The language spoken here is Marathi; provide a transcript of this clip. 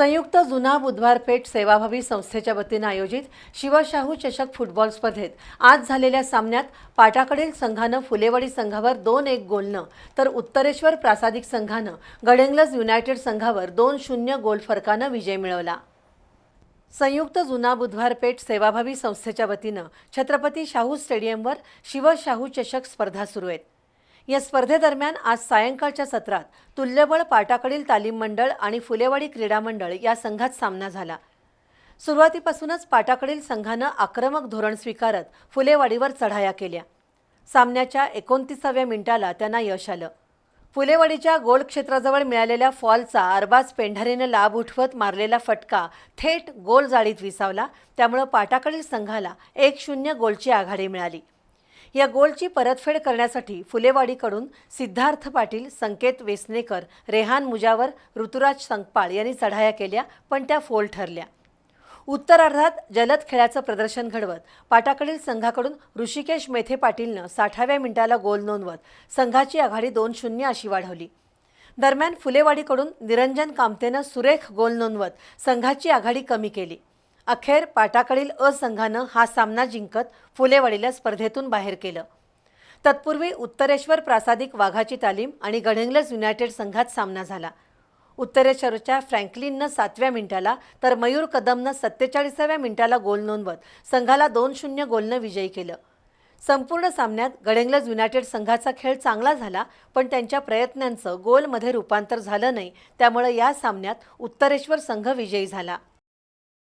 संयुक्त जुना बुधवार पेठ सेवाभावी संस्थेच्या वतीनं आयोजित शिवशाहू चषक फुटबॉल स्पर्धेत आज झालेल्या सामन्यात पाटाकडील संघानं फुलेवाडी संघावर दोन एक गोलनं तर उत्तरेश्वर प्रासादिक संघानं गडेंग्लज युनायटेड संघावर दोन शून्य गोल फरकानं विजय मिळवला. संयुक्त जुना बुधवार पेठ सेवाभावी संस्थेच्या वतीनं छत्रपती शाहू स्टेडियमवर शिवशाहू चषक स्पर्धा सुरू आहेत. या स्पर्धेदरम्यान आज सायंकाळच्या सत्रात तुल्यबळ पाटाकडील तालीम मंडळ आणि फुलेवाडी क्रीडा मंडळ या संघात सामना झाला. सुरुवातीपासूनच पाटाकडील संघानं आक्रमक धोरण स्वीकारत फुलेवाडीवर चढाया केल्या. सामन्याच्या एकोणतीसाव्या मिनिटाला त्यांना यश आलं. फुलेवाडीच्या गोल क्षेत्राजवळ मिळालेल्या फॉलचा अरबाज पेंढारीनं लाभ उठवत मारलेला फटका थेट गोल जाळीत विसावला. त्यामुळं पाटाकडील संघाला एक शून्य गोलची आघाडी मिळाली. या गोलची परतफेड करण्यासाठी फुलेवाडीकडून सिद्धार्थ पाटील संकेत वेसनेकर रेहान मुजावर ऋतुराज संकपाळ यांनी चढाया केल्या पण त्या फोल ठरल्या. उत्तरार्धात जलद खेळाचं प्रदर्शन घडवत पाटाकडील संघाकडून ऋषिकेश मेथे पाटीलनं साठाव्या मिनिटाला गोल नोंदवत संघाची आघाडी दोन शून्य अशी वाढवली. दरम्यान फुलेवाडीकडून निरंजन कामतेनं सुरेख गोल नोंदवत संघाची आघाडी कमी केली. अखेर पाटाकडील अ संघानं हा सामना जिंकत फुलेवाडीला स्पर्धेतून बाहेर केलं. तत्पूर्वी उत्तरेश्वर प्रासादिक वाघाची तालीम आणि गडिंग्लज युनायटेड संघात सामना झाला. उत्तरेश्वरच्या फ्रँकलिननं सातव्या मिनिटाला तर मयूर कदमनं सत्तेचाळीसाव्या मिनिटाला गोल नोंदवत संघाला दोन शून्य गोलनं विजयी केलं. संपूर्ण सामन्यात गडेंग्लज युनायटेड संघाचा खेळ चांगला झाला पण त्यांच्या प्रयत्नांचं गोलमध्ये रूपांतर झालं नाही त्यामुळे या सामन्यात उत्तरेश्वर संघ विजयी झाला.